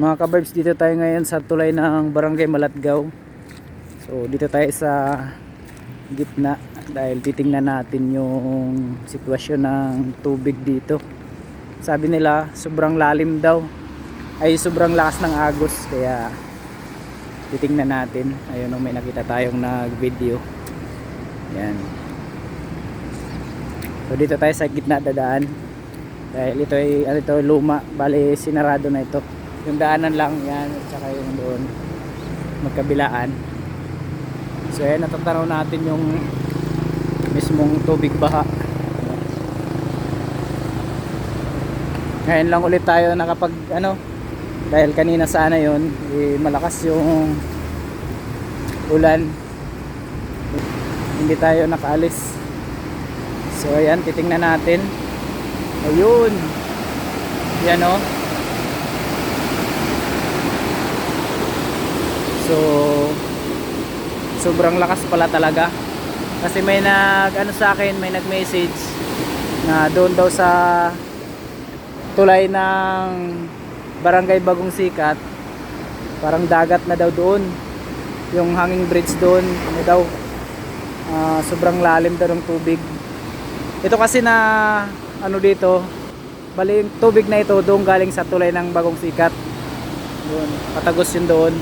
Mga kabarbs, dito tayo ngayon sa tulay ng Barangay Malatgaw. So, dito tayo sa gitna dahil titingnan natin yung sitwasyon ng tubig dito. Sabi nila, sobrang lalim daw. Ay, sobrang lakas ng agos. Kaya, titingnan natin. Ayun, oh, may nakita tayong nag-video. Yan. So, dito tayo sa gitna dadaan. Dahil ito ay, ano ito, luma. Bali, sinarado na ito. Yung daanan lang yan, at saka yung doon, magkabilaan. So ayan, natatanaw natin yung mismong tubig baha. Ngayon lang ulit tayo nakapag, ano, dahil kanina sana yon eh, malakas yung ulan. Hindi tayo nakaalis. So ayan, titingnan natin. Ayun. Yan oh. o. So sobrang lakas pala talaga. Kasi may nag ano sa akin, may nag-message na doon daw sa tulay ng Barangay Bagong Sikat, parang dagat na daw doon. Yung hanging bridge doon, ano daw ah, sobrang lalim daw ng tubig. Ito kasi na ano dito, bali yung tubig na ito doon galing sa tulay ng Bagong Sikat. Doon, patagos yun doon.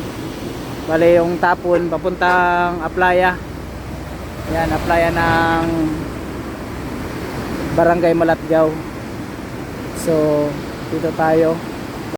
Bale yung tapon papuntang Aplaya. Yan, Aplaya ng Barangay Malatgaw. So, dito tayo.